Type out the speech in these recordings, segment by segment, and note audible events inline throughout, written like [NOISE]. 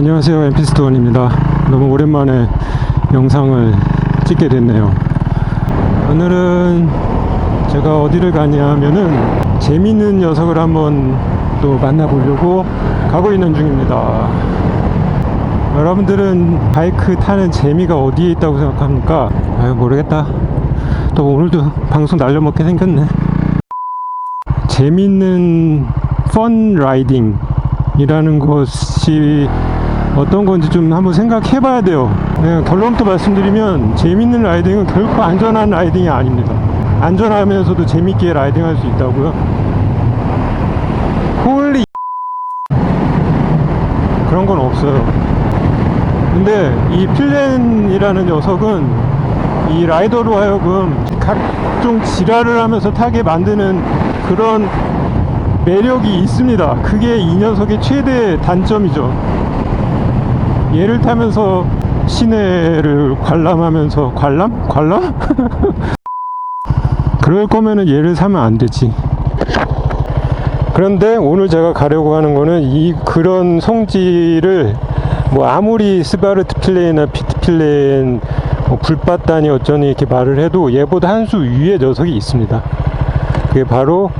안녕하세요. 엠피스토원입니다. 너무 오랜만에 영상을 찍게 됐네요. 오늘은 제가 어디를 가냐 하면은 재밌는 녀석을 한번 또 만나보려고 가고 있는 중입니다. 여러분들은 바이크 타는 재미가 어디에 있다고 생각합니까? 아유 모르겠다. 또 오늘도 방송 날려먹게 생겼네. 재밌는 펀 라이딩 이라는 것이 어떤 건지 좀 한번 생각해 봐야 돼요. 네, 결론부터 말씀드리면 재밌는 라이딩은 결코 안전한 라이딩이 아닙니다. 안전하면서도 재밌게 라이딩 할 수 있다고요? 홀리 그런 건 없어요. 근데 이 필렌이라는 녀석은 이 라이더로 하여금 각종 지랄을 하면서 타게 만드는 그런 매력이 있습니다. 그게 이 녀석의 최대 단점이죠. 얘를 타면서 시내를 관람하면서 관람? 관람? [LAUGHS] 그럴 거면은 얘를 사면 안 되지. 그런데 오늘 제가 가려고 하는 거는 이 그런 성질을 뭐 아무리 스바르트 필레나 피트 필레인 뭐 불바다니 어쩌니 이렇게 말을 해도 얘보다 한 수 위의 녀석이 있습니다. 그게 바로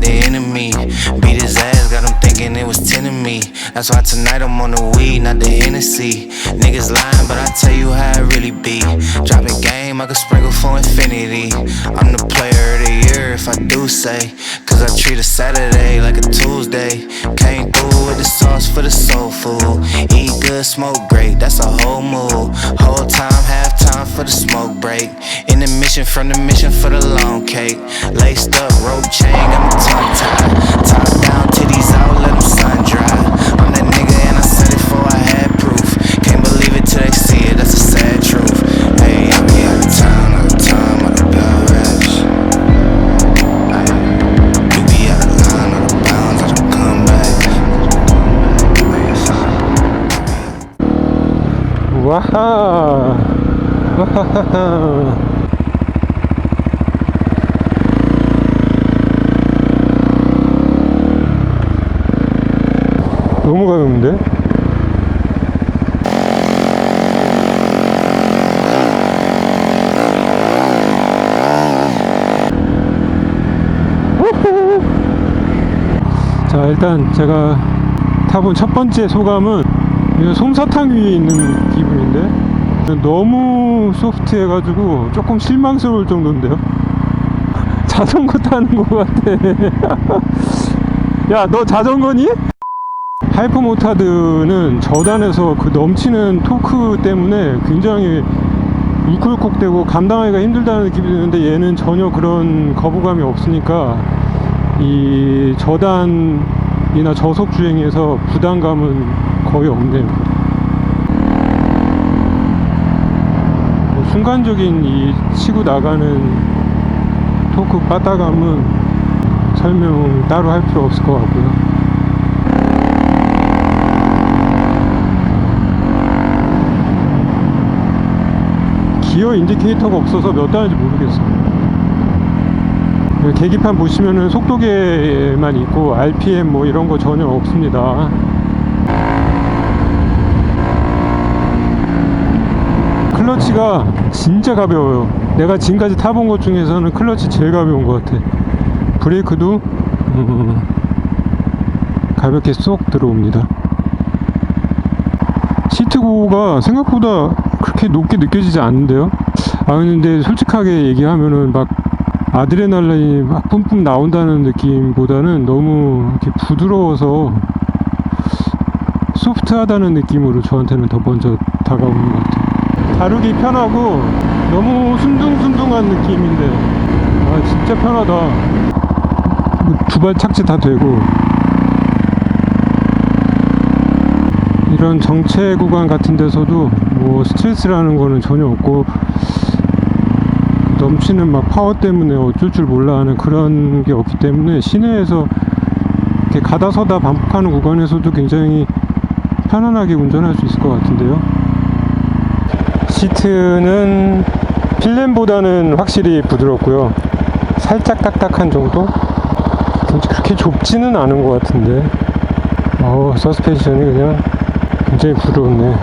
the enemy. Was 10 of me. That's why tonight I'm on the weed, not the Hennessy. Niggas lying, but I tell you how it really be. Dropping game, I could sprinkle for infinity. I'm the player of the year if I do say. Cause I treat a Saturday like a Tuesday. Came through with the sauce for the soul food. Eat good, smoke great, that's a whole move. Whole time, half time for the smoke break. In the mission from the mission for the long cake. Laced up, rope chain, got my tongue tied. Top down, 와하 와하하하 너무? 우후. 자 일단 제가 타본 첫 번째 소감은 그냥 솜사탕 위에 있는 기분인데? 너무 소프트해가지고 조금 실망스러울 정도인데요? [LAUGHS] 자전거 타는 것 같아. [LAUGHS] 야 너 자전거니? 하이퍼 모타드는 저단에서 그 넘치는 토크 때문에 굉장히 울컥울컥대고 감당하기가 힘들다는 느낌이 드는데 얘는 전혀 그런 거부감이 없으니까 이 저단이나 저속 주행에서 부담감은 거의 없네요. 뭐 순간적인 이 치고 나가는 토크 빠따감은 설명 따로 할 필요 없을 것 같고요. 기어 인디케이터가 없어서 몇 단인지 모르겠어요. 계기판 보시면은 속도계만 있고 RPM 뭐 이런 거 전혀 없습니다. 클러치가 진짜 가벼워요. 내가 지금까지 타본 것 중에서는 클러치 제일 가벼운 것 같아. 브레이크도 음, [LAUGHS] 가볍게 쏙 들어옵니다. 시트고가 생각보다 그렇게 높게 느껴지지 않는데요. 아 근데 솔직하게 얘기하면은 막 아드레날린이 막 뿜뿜 나온다는 느낌보다는 너무 이렇게 부드러워서 소프트하다는 느낌으로 저한테는 더 먼저 다가오는 것 같아요. 다루기 편하고 너무 순둥순둥한 느낌인데 아 진짜 편하다. 두발 착지 다 되고 이런 정체 구간 같은 데서도 뭐 스트레스라는 거는 전혀 없고 또 넘치는 막 파워 때문에 어쩔 줄 몰라 하는 그런 게 없기 때문에 시내에서 이렇게 가다 서다 반복하는 구간에서도 굉장히 편안하게 운전할 수 있을 것 같은데요. 시트는 필름보다는 확실히 부드럽고요. 살짝 딱딱한 정도? 그렇게 좁지는 않은 것 같은데. 어우, 서스펜션이 그냥 굉장히 부드럽네.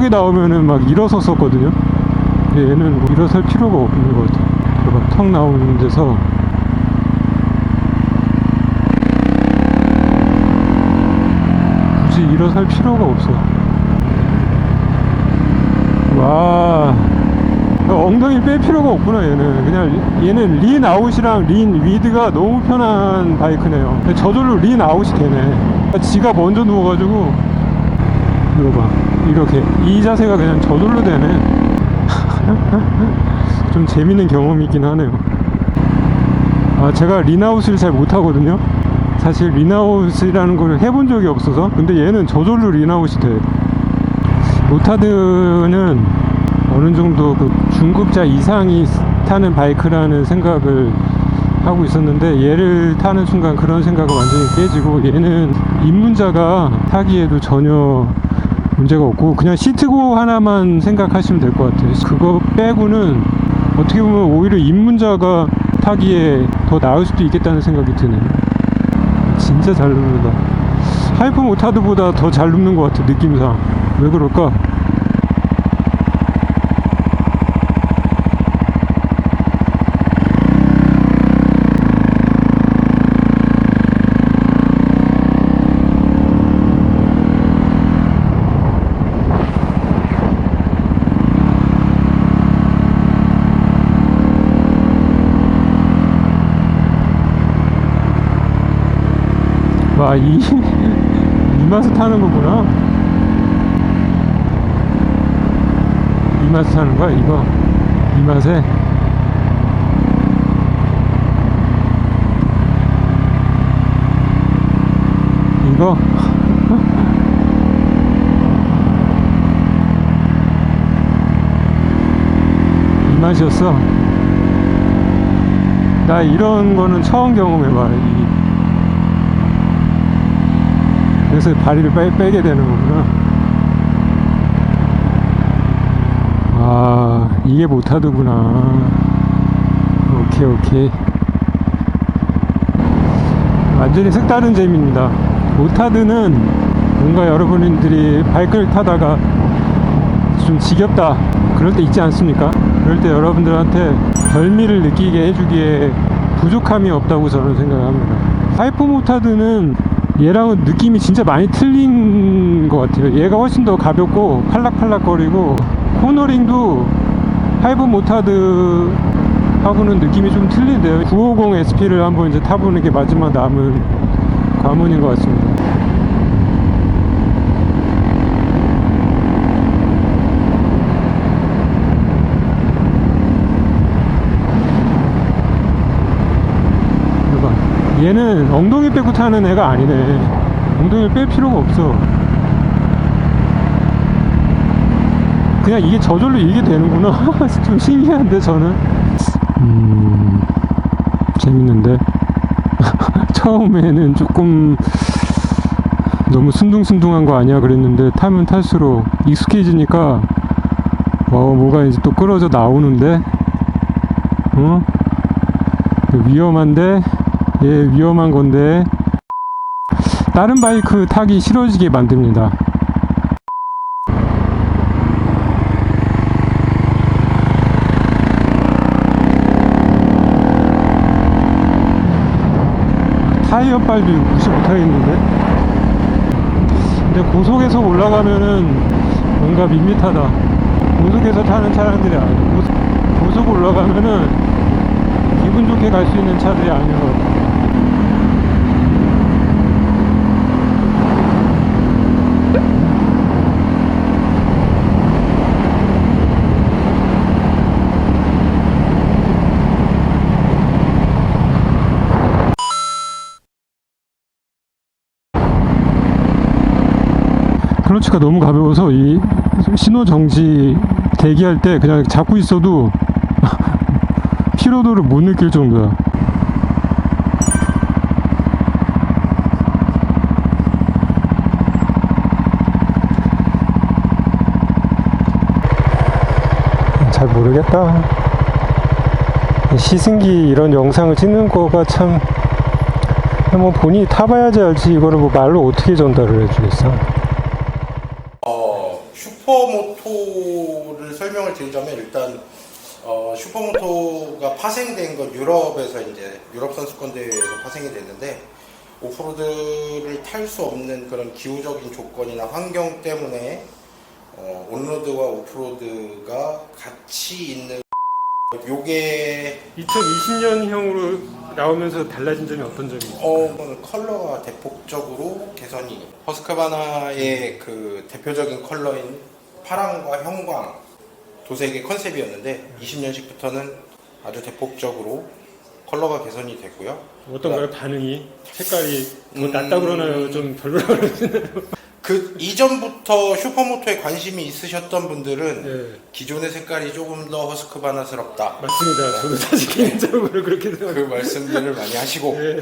이 턱이 나오면은 막 일어섰었거든요. 근데 얘는 뭐 일어설 필요가 없는 것 같아요. 봐봐, 턱 나오는 데서 굳이 일어설 필요가 없어. 와, 엉덩이 뺄 필요가 없구나 얘는. 그냥 얘는 린 아웃이랑 린 위드가 너무 편한 바이크네요. 저절로 린 아웃이 되네. 지가 먼저 누워가지고 이거 봐 이렇게 이 자세가 그냥 저절로 되네. [LAUGHS] 좀 재밌는 경험이긴 하네요. 아 제가 린아웃을 잘 못하거든요. 사실 린아웃이라는 걸 해본 적이 없어서. 근데 얘는 저절로 린아웃이 돼. 모타드는 어느 정도 그 중급자 이상이 타는 바이크라는 생각을 하고 있었는데 얘를 타는 순간 그런 생각은 완전히 깨지고 얘는 입문자가 타기에도 전혀 문제가 없고 그냥 시트고 하나만 생각하시면 될 것 같아요. 그거 빼고는 어떻게 보면 오히려 입문자가 타기에 더 나을 수도 있겠다는 생각이 드네요. 진짜 잘 눕는다. 하이퍼 모타드보다 더 잘 눕는 것 같아 느낌상. 왜 그럴까? 와, 이, 이 맛을 타는 거구나. 이 맛을 타는 거야, 이거. 이 맛에. 이거. [LAUGHS] 이 맛이었어. 나 이런 거는 처음 경험해봐. 이, 그래서 다리를 빼, 빼게 되는 거구나. 아, 이게 모타드구나. 오케이, 오케이. 완전히 색다른 재미입니다. 모타드는 뭔가 여러분들이 바이크를 타다가 좀 지겹다. 그럴 때 있지 않습니까? 그럴 때 여러분들한테 별미를 느끼게 해주기에 부족함이 없다고 저는 생각합니다. 하이퍼 모타드는 얘랑 은 느낌이 진짜 많이 틀린 것 같아요. 얘가 훨씬 더 가볍고 팔락팔락거리고 코너링도 하이브 모타드 하고는 느낌이 좀 틀린데요. 950 SP를 한번 이제 타보는 게 마지막 남은 관문인 것 같습니다. 이거 봐. 얘는 엉덩이 빼고 타는 애가 아니네. 엉덩이를 뺄 필요가 없어. 그냥 이게 저절로 이게 되는구나. [LAUGHS] 좀 신기한데, 저는. 음, 재밌는데. [LAUGHS] 처음에는 조금 너무 순둥순둥한 거 아니야 그랬는데 타면 탈수록 익숙해지니까 어, 뭐가 이제 또 끌어져 나오는데, 어? 위험한데, 예, 위험한 건데, 다른 바이크 타기 싫어지게 만듭니다. 타이어 빨도 무시 못하겠는데? 근데 고속에서 올라가면은 뭔가 밋밋하다. 고속에서 타는 차량들이 아니고 고속, 올라가면은 기분 좋게 갈 수 있는 차들이 아닌 것 같아요. 클러치가 너무 가벼워서 이 신호 정지 대기할 때 그냥 잡고 있어도 [LAUGHS] 피로도를 못 느낄 정도야. 잘 모르겠다. 시승기 이런 영상을 찍는 거가 참, 뭐 본인이 타봐야지 알지 이거를 뭐 말로 어떻게 전달을 해주겠어. 어, 슈퍼모토를 설명을 드리자면 일단 어, 슈퍼모토가 파생된 건 유럽에서 이제 유럽 선수권 대회에서 파생이 됐는데 오프로드를 탈 수 없는 그런 기후적인 조건이나 환경 때문에 어, 온로드와 오프로드가 같이 있는 요게 2020년형으로 나오면서 달라진 점이 어떤 점이 있어요? 어, 컬러가 대폭적으로 개선이 허스크바나의 그 대표적인 컬러인 파랑과 형광 도색의 컨셉이었는데 20년식부터는 아주 대폭적으로 컬러가 개선이 됐고요. 어떤가요 반응이? 색깔이 뭐 음. 낫다 그러나요? 좀 별로라 그러시나요? 그 이전부터 슈퍼모토에 관심이 있으셨던 분들은 네 기존의 색깔이 조금 더 허스크바나스럽다. 맞습니다. 저도 사실 개인적으로 그렇게 그 생각해요. 말씀들을 많이 하시고 네.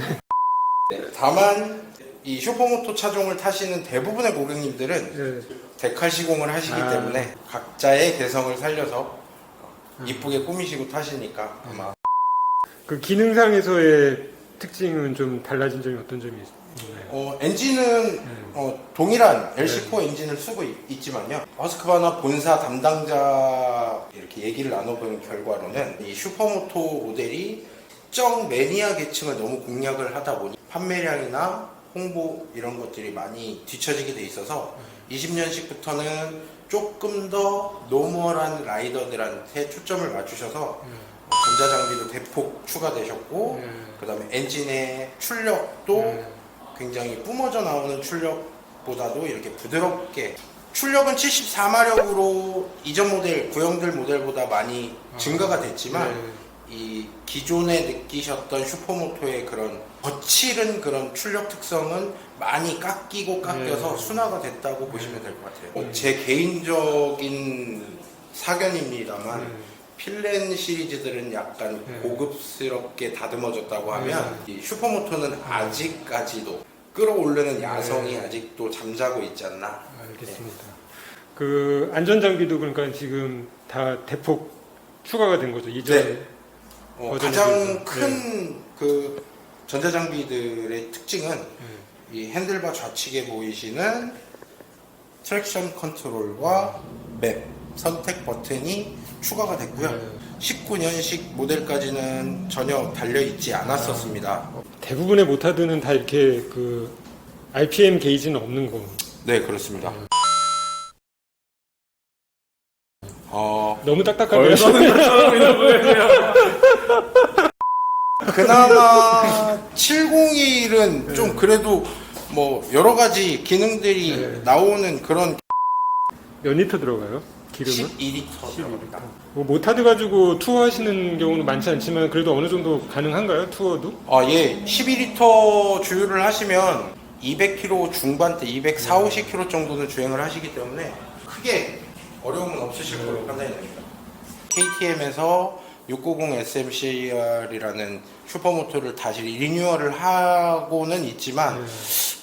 네, 다만 이 슈퍼모토 차종을 타시는 대부분의 고객님들은 네. 데칼 시공을 하시기 아. 때문에 각자의 개성을 살려서 이쁘게 꾸미시고 타시니까 아마 그 기능상에서의 특징은 좀 달라진 점이 어떤 점이 있나요? 어, 엔진은 어, 동일한 LC4 엔진을 쓰고 있, 지만요 허스크바나 본사 담당자 이렇게 얘기를 나눠본 결과로는 이 슈퍼모토 모델이 특정 매니아 계층을 너무 공략을 하다 보니 판매량이나 홍보 이런 것들이 많이 뒤처지게 돼 있어서 20년식부터는 조금 더 노멀한 라이더들한테 초점을 맞추셔서 어, 전자장비도 대폭 추가되셨고 네. 그다음에 엔진의 출력도 네. 굉장히 뿜어져 나오는 출력보다도 이렇게 부드럽게 출력은 74마력으로 이전 모델 구형들 모델보다 많이 증가가 됐지만 네. 이 기존에 느끼셨던 슈퍼모토의 그런 거칠은 그런 출력 특성은 많이 깎이고 깎여서 네. 순화가 됐다고 보시면 될 것 같아요. 네. 제 개인적인 사견입니다만 네. 필렌 시리즈들은 약간 네. 고급스럽게 다듬어졌다고 하면 이 슈퍼모토는 아직까지도 끌어오르는 야성이 네. 아직도 잠자고 있지 않나. 알겠습니다. 그 안전 장비도 그러니까 지금 다 대폭 추가가 된 거죠. 이전 네. 어, 가장 비해서. 큰 그 전자장비들의 특징은 네. 이 핸들바 좌측에 보이시는 트랙션 컨트롤과 맵 선택 버튼이 추가가 됐고요. 네. 19년식 모델까지는 전혀 달려 있지 않았었습니다. 대부분의 모타드는 다 이렇게 그 RPM 게이지는 없는 거. 네, 그렇습니다. 어, 너무 딱딱하게 [LAUGHS] 그나마 701은 좀 그래도 뭐 여러 가지 기능들이 네. 나오는 그런 몇 리터 들어가요? 기름은? 12리터 들어갑니다. 뭐 모타드 가지고 투어 하시는 경우는 많지 않지만 그래도 어느 정도 가능한가요? 투어도? 아, 예. 12리터 주유를 하시면 200km 중반대, 240, 50km 정도는 주행을 하시기 때문에 크게 어려움은 없으실 거로 판단이 됩니다. KTM에서 690 SMCR이라는 슈퍼모토를 다시 리뉴얼을 하고는 있지만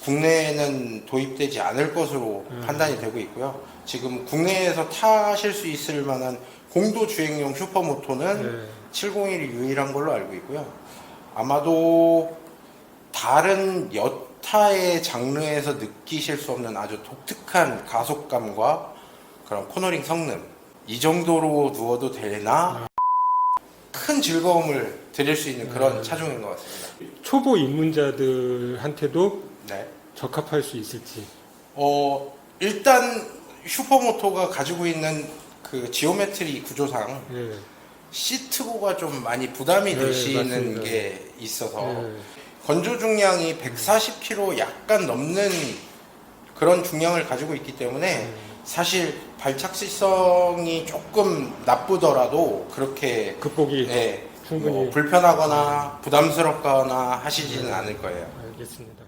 국내에는 도입되지 않을 것으로 판단이 되고 있고요. 지금 국내에서 타실 수 있을 만한 공도 주행용 슈퍼모토는 네. 701이 유일한 걸로 알고 있고요. 아마도 다른 여타의 장르에서 느끼실 수 없는 아주 독특한 가속감과 그런 코너링 성능 이 정도로 두어도 되나 큰 즐거움을 드릴 수 있는 그런 차종인 것 같습니다. 초보 입문자들한테도 네. 적합할 수 있을지. 어 일단 슈퍼모토가 가지고 있는 그 지오메트리 구조상 예. 시트고가 좀 많이 부담이 네, 되시는 맞습니다. 게 있어서 네. 건조 중량이 140kg 약간 넘는 그런 중량을 가지고 있기 때문에 사실 발착시성이 조금 나쁘더라도 그렇게 극복이 예, 충분히- 뭐 불편하거나 부담스럽거나 하시지는 않을 거예요. 알겠습니다.